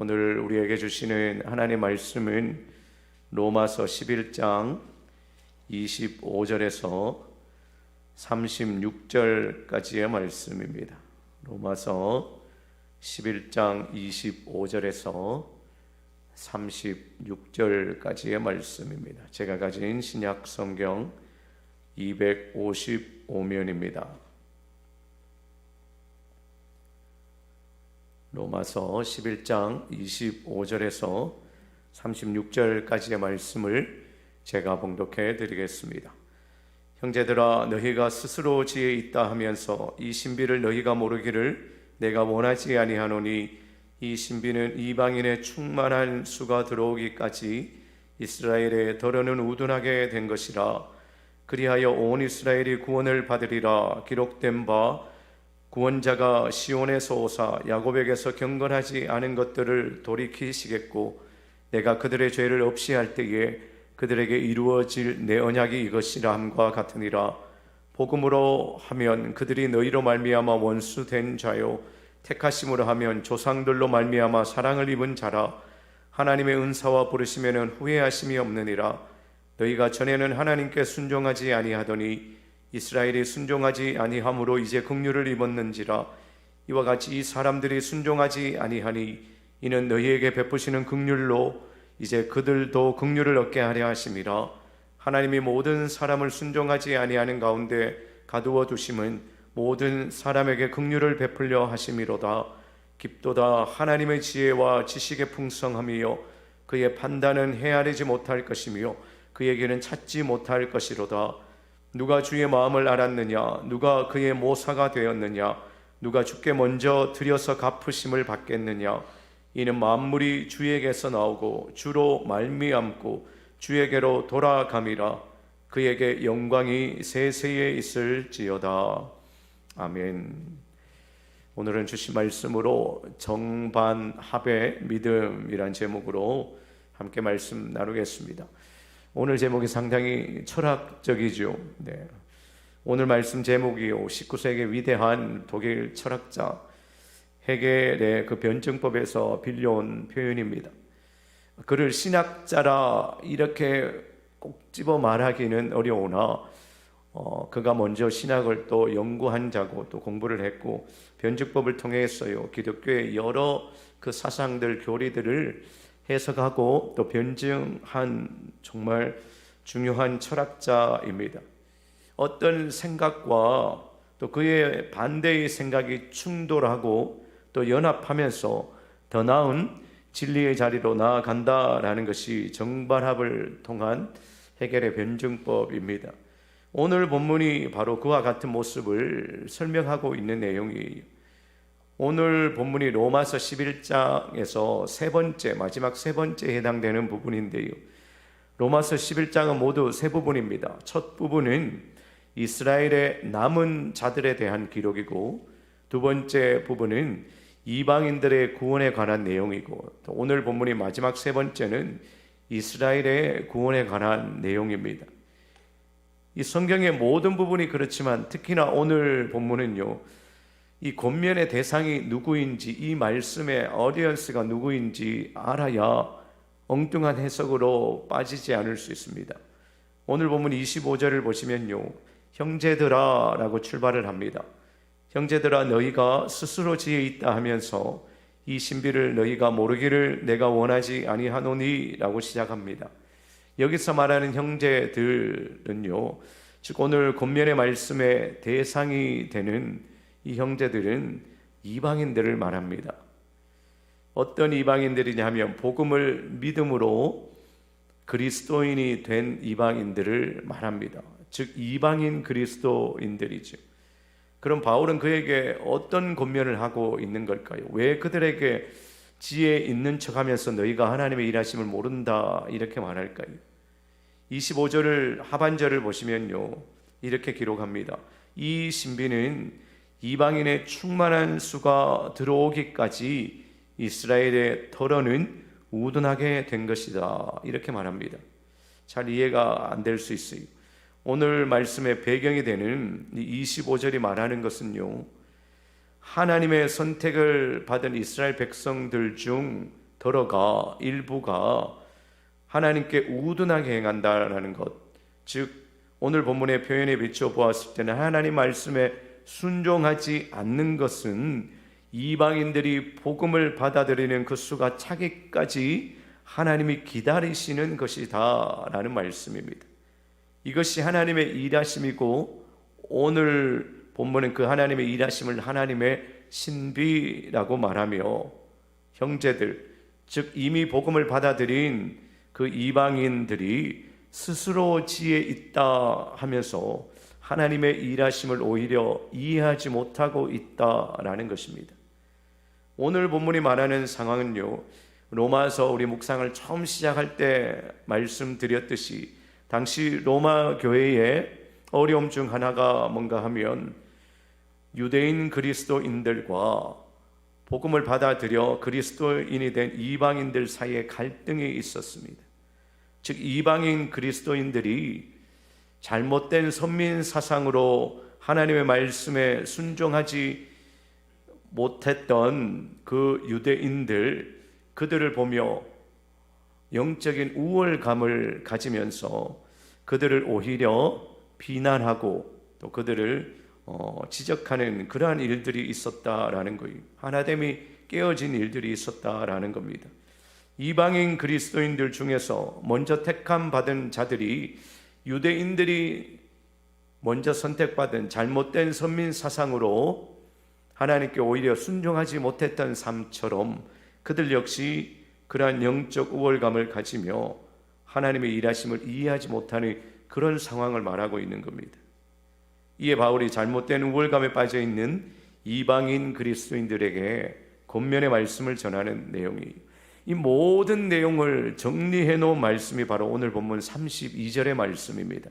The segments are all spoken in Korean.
오늘 우리에게 주시는 하나님의 말씀은 로마서 11장 25절에서 36절까지의 말씀입니다. 로마서 11장 25절에서 36절까지의 말씀입니다. 제가 가진 신약 성경 255면입니다. 로마서 11장 25절에서 36절까지의 말씀을 제가 봉독해 드리겠습니다. 형제들아 너희가 스스로 지혜 있다 하면서 이 신비를 너희가 모르기를 내가 원하지 아니하노니 이 신비는 이방인의 충만한 수가 들어오기까지 이스라엘에 더러는 우둔하게 된 것이라 그리하여 온 이스라엘이 구원을 받으리라 기록된 바 구원자가 시온에서 오사 야곱에게서 경건하지 않은 것들을 돌이키시겠고 내가 그들의 죄를 없이 할 때에 그들에게 이루어질 내 언약이 이것이라 함과 같으니라. 복음으로 하면 그들이 너희로 말미암아 원수 된 자요. 택하심으로 하면 조상들로 말미암아 사랑을 입은 자라. 하나님의 은사와 부르심에는 후회하심이 없느니라. 너희가 전에는 하나님께 순종하지 아니하더니 이스라엘이 순종하지 아니함으로 이제 긍휼을 입었는지라 이와 같이 이 사람들이 순종하지 아니하니 이는 너희에게 베푸시는 긍휼로 이제 그들도 긍휼을 얻게 하려 하심이라. 하나님이 모든 사람을 순종하지 아니하는 가운데 가두어 두심은 모든 사람에게 긍휼을 베풀려 하심이로다. 깊도다 하나님의 지혜와 지식의 풍성함이요. 그의 판단은 헤아리지 못할 것이며 그에게는 찾지 못할 것이로다 누가 주의 마음을 알았느냐? 누가 그의 모사가 되었느냐? 누가 주께 먼저 들여서 갚으심을 받겠느냐? 이는 만물이 주에게서 나오고 주로 말미암고 주에게로 돌아감이라. 그에게 영광이 세세에 있을지어다. 아멘. 오늘은 주신 말씀으로 정반합의 믿음이란 제목으로 함께 말씀 나누겠습니다 오늘 제목이 상당히 철학적이죠. 네. 오늘 말씀 제목이 19세기 위대한 독일 철학자 헤겔의 그 변증법에서 빌려온 표현입니다. 그를 신학자라 이렇게 꼭 집어 말하기는 어려우나 어, 그가 먼저 신학을 또 연구한 자고 또 공부를 했고 변증법을 통해서요 기독교의 여러 그 사상들 교리들을 해석하고 또 변증한 정말 중요한 철학자입니다. 어떤 생각과 또 그의 반대의 생각이 충돌하고 또 연합하면서 더 나은 진리의 자리로 나아간다라는 것이 정반합을 통한 해결의 변증법입니다. 오늘 본문이 바로 그와 같은 모습을 설명하고 있는 내용이에요. 오늘 본문이 로마서 11장에서 세 번째, 마지막 세 번째 해당되는 부분인데요. 로마서 11장은 모두 세 부분입니다. 첫 부분은 이스라엘의 남은 자들에 대한 기록이고, 두 번째 부분은 이방인들의 구원에 관한 내용이고, 오늘 본문이 마지막 세 번째는 이스라엘의 구원에 관한 내용입니다. 이 성경의 모든 부분이 그렇지만 특히나 오늘 본문은요, 이 권면의 대상이 누구인지 이 말씀의 어디언스가 누구인지 알아야 엉뚱한 해석으로 빠지지 않을 수 있습니다. 오늘 본문 25절을 보시면요. 형제들아 라고 출발을 합니다. 형제들아 너희가 스스로 지혜 있다 하면서 이 신비를 너희가 모르기를 내가 원하지 아니하노니 라고 시작합니다. 여기서 말하는 형제들은요. 즉 오늘 권면의 말씀의 대상이 되는 이 형제들은 이방인들을 말합니다. 어떤 이방인들이냐 하면 복음을 믿음으로 그리스도인이 된 이방인들을 말합니다. 즉 이방인 그리스도인들이죠. 그럼 바울은 그에게 어떤 권면을 하고 있는 걸까요? 왜 그들에게 지혜 있는 척하면서 너희가 하나님의 일하심을 모른다 이렇게 말할까요? 25절을 하반절을 보시면요 이렇게 기록합니다. 이 신비는 이방인의 충만한 수가 들어오기까지 이스라엘의 털어는 우둔하게 된 것이다. 이렇게 말합니다. 잘 이해가 안 될 수 있어요. 오늘 말씀의 배경이 되는 25절이 말하는 것은요. 하나님의 선택을 받은 이스라엘 백성들 중 더러가 일부가 하나님께 우둔하게 행한다라는 것. 즉 오늘 본문의 표현에 비추어 보았을 때는 하나님 말씀에 순종하지 않는 것은 이방인들이 복음을 받아들이는 그 수가 차기까지 하나님이 기다리시는 것이다라는 말씀입니다. 이것이 하나님의 일하심이고 오늘 본문은 그 하나님의 일하심을 하나님의 신비라고 말하며 형제들 즉 이미 복음을 받아들인 그 이방인들이 스스로 지혜 있다 하면서 하나님의 일하심을 오히려 이해하지 못하고 있다라는 것입니다. 오늘 본문이 말하는 상황은요. 로마서 우리 묵상을 처음 시작할 때 말씀드렸듯이 당시 로마 교회의 어려움 중 하나가 뭔가 하면 유대인 그리스도인들과 복음을 받아들여 그리스도인이 된 이방인들 사이에 갈등이 있었습니다. 즉 이방인 그리스도인들이 잘못된 선민 사상으로 하나님의 말씀에 순종하지 못했던 그 유대인들 그들을 보며 영적인 우월감을 가지면서 그들을 오히려 비난하고 또 그들을 어, 지적하는 그러한 일들이 있었다라는 거예요. 하나됨이 깨어진 일들이 있었다라는 겁니다. 이방인 그리스도인들 중에서 먼저 택함 받은 자들이 유대인들이 먼저 선택받은 잘못된 선민 사상으로 하나님께 오히려 순종하지 못했던 삶처럼 그들 역시 그러한 영적 우월감을 가지며 하나님의 일하심을 이해하지 못하는 그런 상황을 말하고 있는 겁니다. 이에 바울이 잘못된 우월감에 빠져 있는 이방인 그리스도인들에게 권면의 말씀을 전하는 내용이에요. 이 모든 내용을 정리해 놓은 말씀이 바로 오늘 본문 32절의 말씀입니다.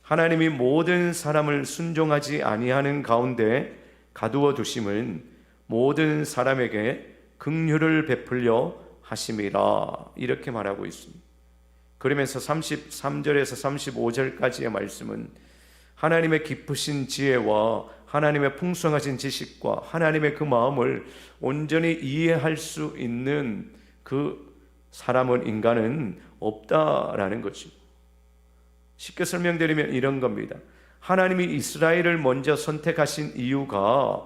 하나님이 모든 사람을 순종하지 아니하는 가운데 가두어 두심은 모든 사람에게 긍휼을 베풀려 하심이라 이렇게 말하고 있습니다. 그러면서 33절에서 35절까지의 말씀은 하나님의 깊으신 지혜와 하나님의 풍성하신 지식과 하나님의 그 마음을 온전히 이해할 수 있는 그 사람은 인간은 없다라는 거죠. 쉽게 설명드리면 이런 겁니다. 하나님이 이스라엘을 먼저 선택하신 이유가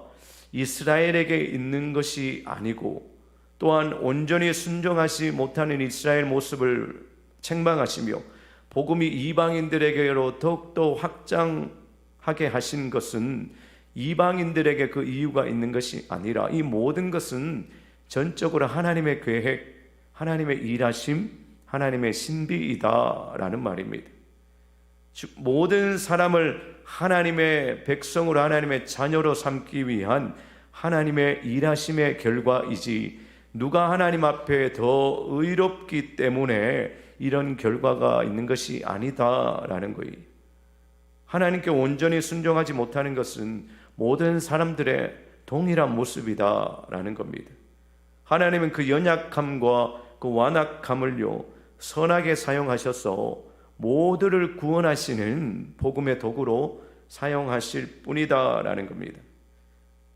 이스라엘에게 있는 것이 아니고 또한 온전히 순종하지 못하는 이스라엘 모습을 책망하시며 복음이 이방인들에게로 더욱더 확장하게 하신 것은 이방인들에게 그 이유가 있는 것이 아니라 이 모든 것은 전적으로 하나님의 계획, 하나님의 일하심, 하나님의 신비이다라는 말입니다. 즉 모든 사람을 하나님의 백성으로 하나님의 자녀로 삼기 위한 하나님의 일하심의 결과이지 누가 하나님 앞에 더 의롭기 때문에 이런 결과가 있는 것이 아니다라는 거예요. 하나님께 온전히 순종하지 못하는 것은 모든 사람들의 동일한 모습이다라는 겁니다. 하나님은 그 연약함과 그 완악함을요 선하게 사용하셔서 모두를 구원하시는 복음의 도구로 사용하실 뿐이다라는 겁니다.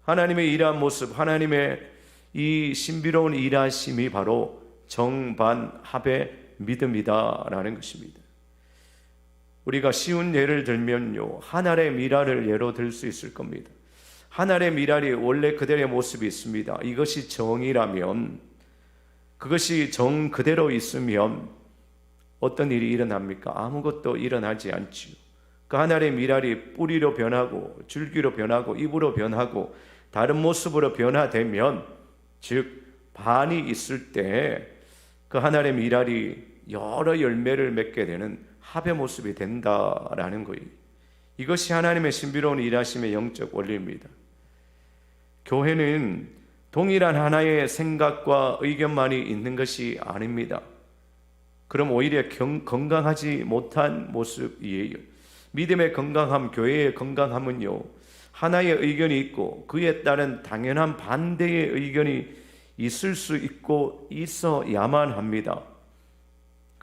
하나님의 일한 모습, 하나님의 이 신비로운 일하심이 바로 정반합의 믿음이다라는 것입니다. 우리가 쉬운 예를 들면요. 하늘의 미라를 예로 들 수 있을 겁니다. 하늘의 미랄이 원래 그대로의 모습이 있습니다. 이것이 정이라면 그것이 정 그대로 있으면 어떤 일이 일어납니까? 아무것도 일어나지 않지요. 그 하늘의 미랄이 뿌리로 변하고 줄기로 변하고 잎으로 변하고 다른 모습으로 변화되면 즉 반이 있을 때 그 하늘의 미랄이 여러 열매를 맺게 되는 합의 모습이 된다라는 거예요. 이것이 하나님의 신비로운 일하심의 영적 원리입니다. 교회는 동일한 하나의 생각과 의견만이 있는 것이 아닙니다. 그럼 오히려 경, 건강하지 못한 모습이에요. 믿음의 건강함, 교회의 건강함은요, 하나의 의견이 있고 그에 따른 당연한 반대의 의견이 있을 수 있고 있어야만 합니다.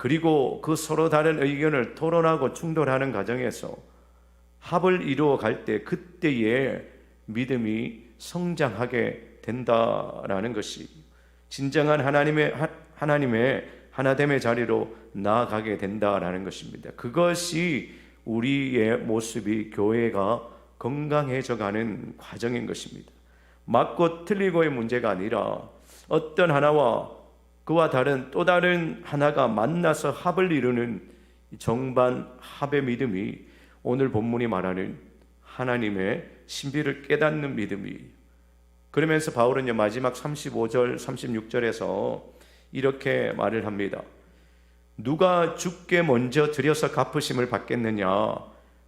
그리고 그 서로 다른 의견을 토론하고 충돌하는 과정에서 합을 이루어 갈 때 그때에 믿음이 성장하게 된다라는 것이 진정한 하나님의 하, 하나님의 하나됨의 자리로 나아가게 된다라는 것입니다. 그것이 우리의 모습이 교회가 건강해져 가는 과정인 것입니다. 맞고 틀리고의 문제가 아니라 어떤 하나와 그와 다른 또 다른 하나가 만나서 합을 이루는 정반 합의 믿음이 오늘 본문이 말하는 하나님의 신비를 깨닫는 믿음이 그러면서 바울은요 마지막 35절 36절에서 이렇게 말을 합니다. 누가 주께 먼저 드려서 갚으심을 받겠느냐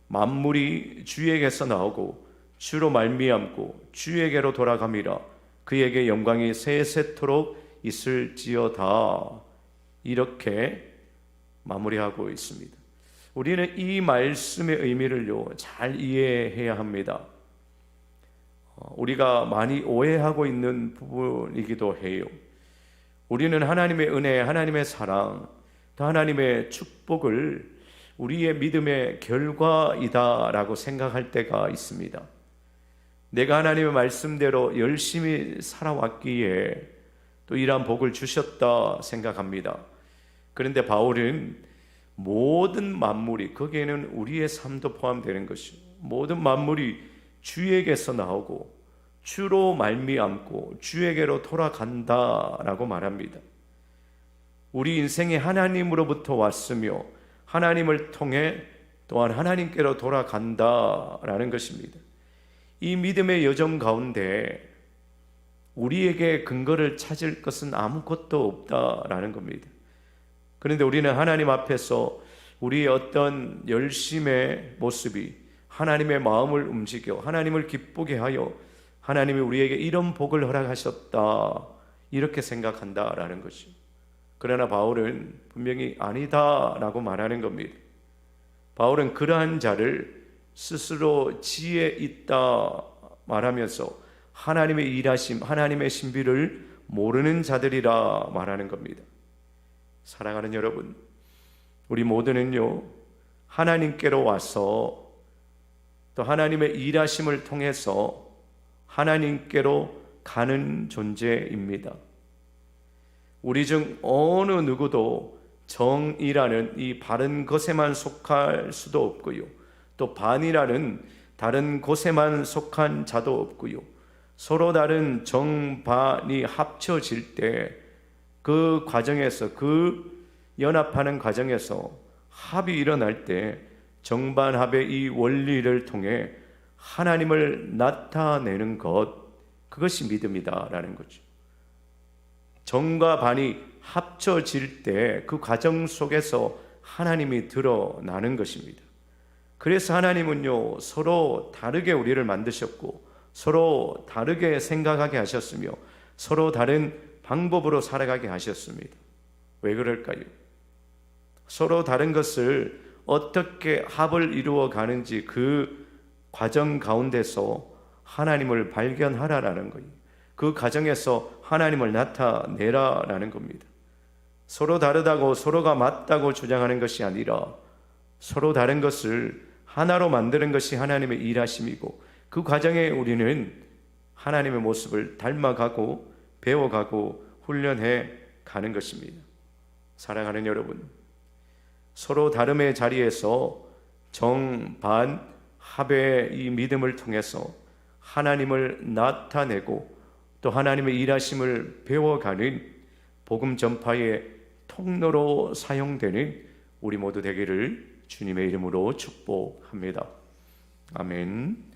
만물이 주에게서 나오고 주로 말미암고 주에게로 돌아감이라 그에게 영광이 세세토록 있을지어다 이렇게 마무리하고 있습니다. 우리는 이 말씀의 의미를요 잘 이해해야 합니다. 어, 우리가 많이 오해하고 있는 부분이기도 해요. 우리는 하나님의 은혜, 하나님의 사랑, 또 하나님의 축복을 우리의 믿음의 결과이다라고 생각할 때가 있습니다. 내가 하나님의 말씀대로 열심히 살아왔기에 또 이러한 복을 주셨다 생각합니다. 그런데 바울은 모든 만물이 거기에는 우리의 삶도 포함되는 것이 모든 만물이 주에게서 나오고 주로 말미암고 주에게로 돌아간다라고 말합니다. 우리 인생이 하나님으로부터 왔으며 하나님을 통해 또한 하나님께로 돌아간다라는 것입니다. 이 믿음의 여정 가운데 우리에게 근거를 찾을 것은 아무것도 없다라는 겁니다. 그런데 우리는 하나님 앞에서 우리의 어떤 열심의 모습이 하나님의 마음을 움직여 하나님을 기쁘게 하여 하나님이 우리에게 이런 복을 허락하셨다 이렇게 생각한다라는 것이. 그러나 바울은 분명히 아니다라고 말하는 겁니다. 바울은 그러한 자를 스스로 지혜 있다 말하면서 하나님의 일하심, 하나님의 신비를 모르는 자들이라 말하는 겁니다. 사랑하는 여러분, 우리 모두는요, 하나님께로 와서 또 하나님의 일하심을 통해서 하나님께로 가는 존재입니다. 우리 중 어느 누구도 정이라는 이 바른 것에만 속할 수도 없고요. 또 반이라는 다른 곳에만 속한 자도 없고요. 서로 다른 정반이 합쳐질 때 그 과정에서 그 연합하는 과정에서 합이 일어날 때 정반합의 이 원리를 통해 하나님을 나타내는 것 그것이 믿음이다라는 거죠. 정과 반이 합쳐질 때 그 과정 속에서 하나님이 드러나는 것입니다. 그래서 하나님은요 서로 다르게 우리를 만드셨고 서로 다르게 생각하게 하셨으며 서로 다른 방법으로 살아가게 하셨습니다. 왜 그럴까요? 서로 다른 것을 어떻게 합을 이루어 가는지 그 과정 가운데서 하나님을 발견하라라는 거예요. 그 과정에서 하나님을 나타내라라는 겁니다. 서로 다르다고 서로가 맞다고 주장하는 것이 아니라 서로 다른 것을 하나로 만드는 것이 하나님의 일하심이고 그 과정에 우리는 하나님의 모습을 닮아가고 배워가고 훈련해 가는 것입니다. 사랑하는 여러분, 서로 다름의 자리에서 정반 합의 이 믿음을 통해서 하나님을 나타내고 또 하나님의 일하심을 배워가는 복음 전파의 통로로 사용되는 우리 모두 되기를 주님의 이름으로 축복합니다. 아멘.